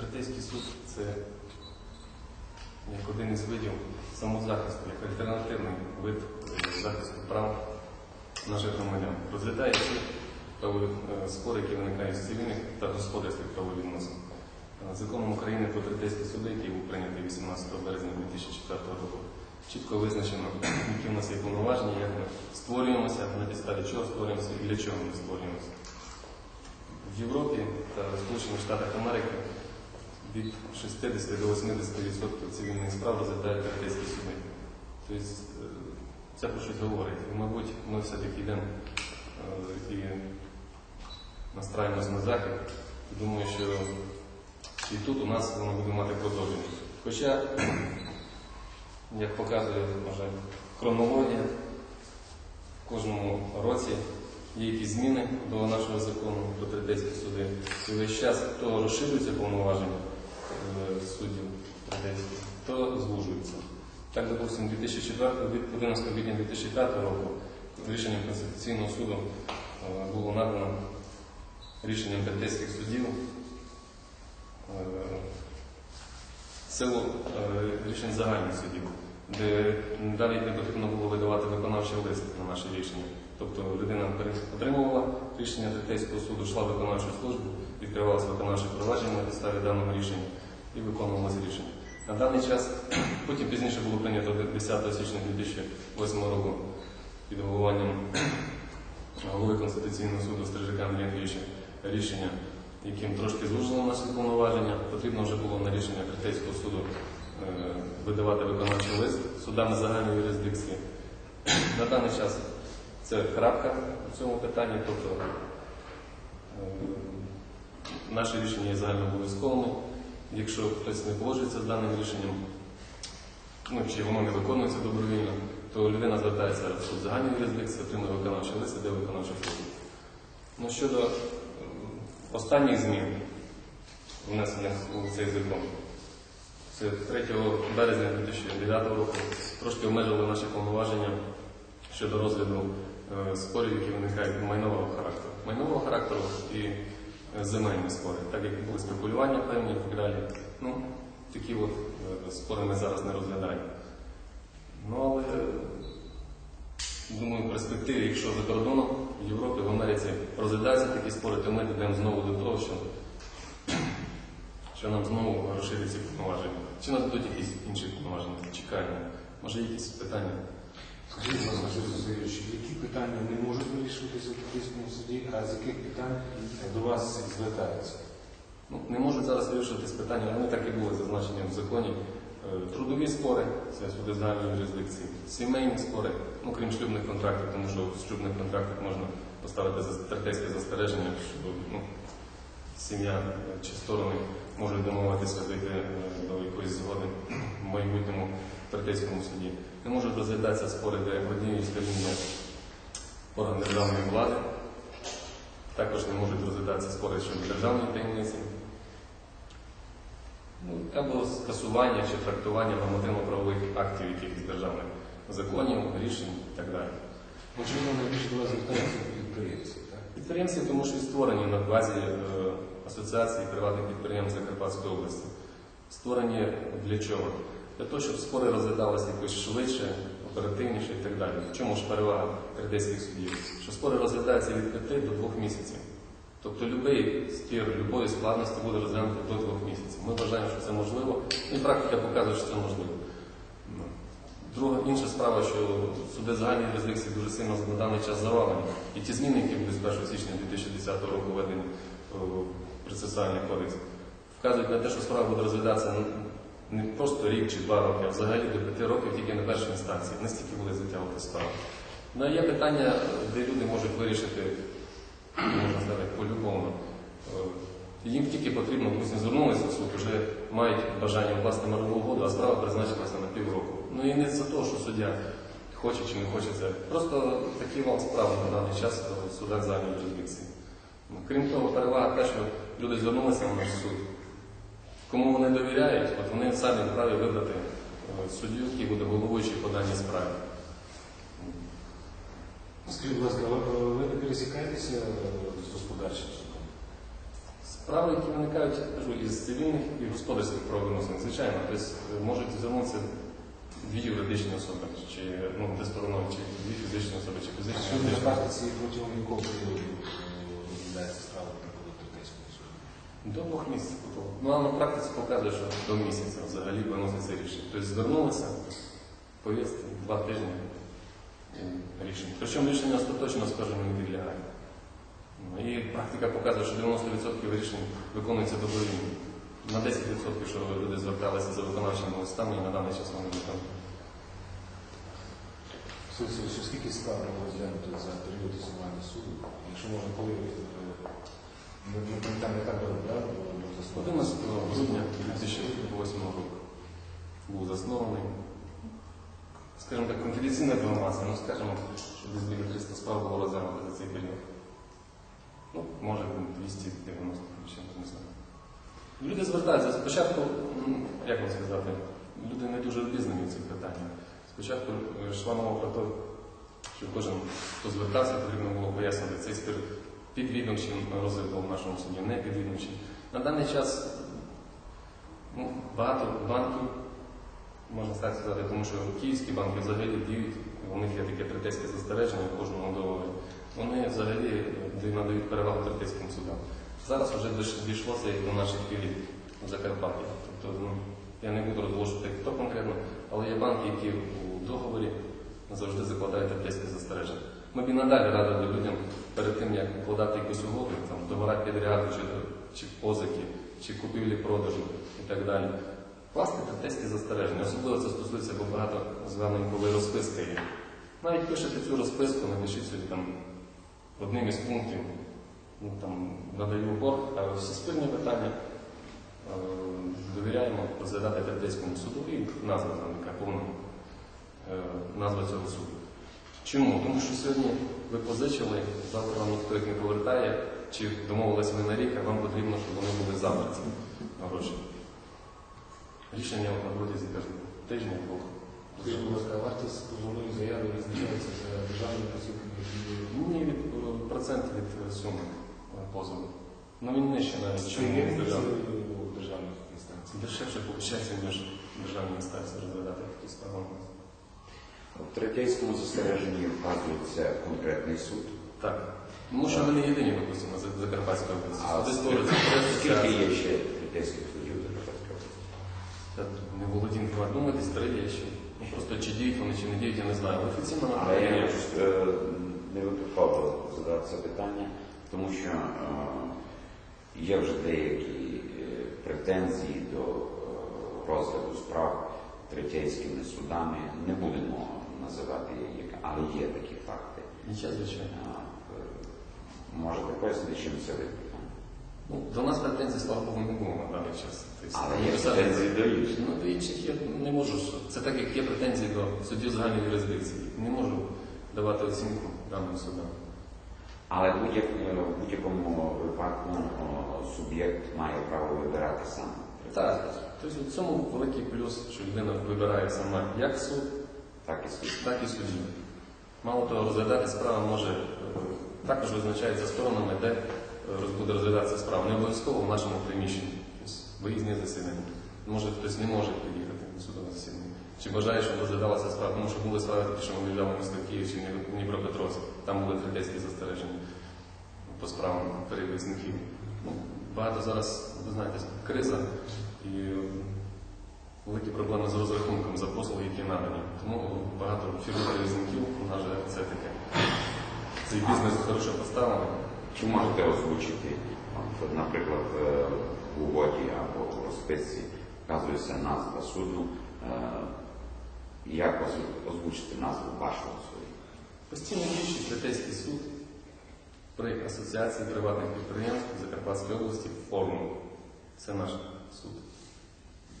Третейський суд це як один із видів самозахисту, як альтернативний вид е, захисту прав наших громадян. Розглядає ті правові е, спори, які виникають з цивільних та господарських правовідносин. Е, Законом України про третейські суди, який був прийнятий 18 березня 2004 року, чітко визначено, які в нас є повноваження, як ми створюємося, на підставі чого створюємося і для чого ми створюємося. В Європі та Штатах Америки від 60 до 80% цивільних справ розглядають третейські суди. Тобто е, це про щось говорить. І, мабуть, ми все-таки йдемо е, і настраюємося на захід. Думаю, що і тут у нас воно буде мати продовження. Хоча, як показує може, хронологія, в кожному році є якісь зміни до нашого закону про третейські суди. І весь час то розширюються повноваження суддів третейських, то звужуються. Так, допустимо, 2004, від 11 квітня 2005 року рішенням Конституційного суду е, було надано рішенням третейських суддів е, силу е, рішень загальних судів, де далі не потрібно було видавати виконавчий лист на наше рішення. Тобто людина отримувала рішення третейського суду, йшла в виконавчу службу, відкривалося виконавче провадження на підставі даного рішення і виконувалося рішення. На даний час, потім пізніше було прийнято 10 січня 2008 року під головуванням голови Конституційного суду Стрижака Андрія Андрійовича рішення, яким трошки звужено наші повноваження. Потрібно вже було на рішення Третейського суду е, видавати виконавчий лист судами загальної юрисдикції. На даний час це крапка в цьому питанні, тобто е, наше рішення є загальнообов'язковими. Якщо хтось не погоджується з даним рішенням, ну, чи воно не виконується добровільно, то людина звертається в суд загальної юрисдикції, отримує виконавчий лист, іде виконавчий суд. Ну, щодо останніх змін, внесених у цей закон, це 3 березня 2009 року трошки обмежили наші повноваження щодо розгляду е, спорів, які виникають майнового характеру. Майнового характеру і земельні спори, так як були спекулювання певні і так далі. Ну, такі от е, спори ми зараз не розглядаємо. Ну, але е, думаю, в перспективі, якщо за кордоном, в Європі, в Америці розглядаються такі спори, то ми дійдемо знову до того, що, що нам знову розширяться повноваження. Чи нададуть якісь інші повноваження? Чекаємо. Може, якісь питання? Скажіть, будь ласка, Сергій Васильович, які питання не можуть вирішуватися в Київському суді, а з яких питань до вас звертаються? Ну, не можуть зараз вирішуватись питання, вони так і були зазначені в законі. Е, Трудові спори, це суди загальної юрисдикції, сімейні спори, ну крім шлюбних контрактів, тому що в шлюбних контрактах можна поставити третейське застереження, що ну, сім'я чи сторони можуть домовитися дійти е, до якоїсь згоди в майбутньому третейському суді. Не можуть розглядатися спори, де однією сторін є орган державної влади. Також не можуть розглядатися спори щодо державної таємниці. Ну, або скасування чи трактування нормативно-правових актів якихось державних законів, рішень і так далі. Очевидно, найбільше до вас звертаються підприємці, так? Підприємці, тому що і створені на базі е, Асоціації приватних підприємств Закарпатської області. Створені для чого? Для того, щоб спори розглядалися якось швидше, оперативніше і так далі. В чому ж перевага третейських судів? Що спори розглядаються від 5 до 2 місяців. Тобто будь-який стір любої складності буде розглянути до 2 місяців. Ми вважаємо, що це можливо, і практика показує, що це можливо. Ну. Друга інша справа, що суди загальної юрисдикції дуже сильно на даний час завалені. І ті зміни, які були з 1 січня 2010 року введені в процесуальний кодекс, вказують на те, що справа буде розглядатися не просто рік чи два роки, а взагалі до п'яти років тільки на першій інстанції. Настільки буде затягувати справа. Ну, є питання, де люди можуть вирішити, можна сказати, полюбовно. Е, Їм тільки потрібно, допустим, звернулися в суд, вже мають бажання вкласти мирову угоду, а справа призначилася на півроку. Ну і не за те, що суддя хоче чи не хоче це. Просто такий вал справ на даний час в судах загальної юрисдикції. Ну, Крім того, перевага те, що люди звернулися в наш суд. Кому вони довіряють, от вони самі вправі вибрати е, суддю, який буде головуючий по даній справі. Скажіть, будь ласка, ви, не пересікаєтеся з господарчим судом? Справи, які виникають, я кажу, із цивільних і господарських правовідносин, звичайно, тобто е, можуть звернутися дві юридичні особи, чи ну, де стороною, чи дві фізичні особи, чи фізичні Сьогодні на практиці протягом якого періоду е, розглядається справа приходу третейського суду? До двох місяців. Ну, а на практиці показує, що до місяця взагалі виноситься рішення. Тобто звернулися, повістки, два тижні рішення. Причому рішення остаточно, скажімо, не підлягає. Ну, І практика показує, що 90% рішень виконується добровільно. На 10%, що люди зверталися за виконавчими листами і на даний час вони виконують. Скільки справ було розглянуто за період існування суду? Якщо можна, коли ми яка була да, було заскладено? 11 грудня 2008 року був заснований. Скажімо так, конфіденційна інформація, ну скажімо, що десь біля 300 справ було розглянуто за цей період. Ну, може 290, ще не знаю. Люди звертаються. Спочатку, як вам сказати, люди не дуже обізнані в цих питаннях. Спочатку е, йшла мова про те, що кожен, хто звертався, потрібно було пояснити цей спір підвідомчим розвитку в нашому суді, не підвідомчим. На даний час ну, багато банків, можна так сказати, тому що київські банки взагалі діють, у них є таке третейське застереження в кожному договорі. Вони взагалі надають перевагу третейським судам. Зараз вже дійш- дійшлося і до наших філій в Закарпатті. Тобто, ну, я не буду розголошувати, хто конкретно, але є банки, які у договорі завжди закладають третейське застереження. Ми б і надалі радили людям перед тим, як укладати якусь угоду, там, договора підряду, чи, чи позики, чи купівлі-продажу і так далі. Класти третейські застереження. Особливо це стосується, бо багато з вами коли розписка є. Навіть пишете цю розписку, напишіть собі там одним із пунктів, ну, там, надаю борг, а всі спірні питання е, довіряємо розглядати третейському суду і назва там яка повна е, назва цього суду. Чому? Тому що сьогодні ви позичили, завтра вам ніхто їх не повертає, чи домовилися ви на рік, а вам потрібно, щоб вони були завтра ці гроші. Рішення на протязі кажу, тижня двох. Скажіть, будь ласка, вартість позовної заяви визначається за державною працівником, які Ні, від процент від е, суми е, позову. Ну він нижче навіть, у державних інстанцій? Дешевше виходить, ніж державні інстанції розглядати такі справи. В третейському застереженні вказується конкретний суд. Так. Тому що вони єдині, допустимо, за Закарпатської області. А Суди скільки- створюються Скільки є ще третейських судів в Закарпатській області? Та Не володім думати, три є ще. Ну, Просто чи діють вони, чи не діють, я не знаю. Але офіційно на Але я є. е, не випадково задав це питання, тому що е, є вже деякі е, претензії до е, розгляду справ третейськими судами. Не будемо називати їх, але є такі факти. Нічого, звичайно. Е, Можете пояснити, чим це викликано? Ну, до нас претензій, слава Богу, не було на даний час. Тобто, Але є писати- претензії до інших. Ну, до інших я не можу. ж- Це так, як є претензії до суддів загальної юрисдикції. Не можу давати оцінку даним судам. Але будь-як- в будь-якому випадку о, суб'єкт має право вибирати сам. Так. Тобто в цьому великий плюс, що людина вибирає сама як суд, Так і суд. так і суддю. Мало того, розглядати справу може також визначається сторонами, де е, буде розглядатися справа. Не обов'язково в нашому приміщенні. Виїзні засідання. Може хтось не може приїхати на судове засідання. Чи бажає, щоб розглядалася справа, тому що були справи що ми виїжджали місто Київ чи Дніпро- Дніпропетровськ. Там були третейські застереження по справам перевізників. Ну, багато зараз, ви знаєте, криза і великі проблеми з розрахунком за послуги, які надані. Тому багато фірм перевізників, на жаль, це таке. Цей бізнес хорошо поставлений. Чи можете озвучити, наприклад, е, в угоді або в розписці вказується назва суду, е, як озву- озвучити назву вашого суду? Постійно діючий третейський суд при Асоціації приватних підприємств Закарпатської області формул. Це наш суд.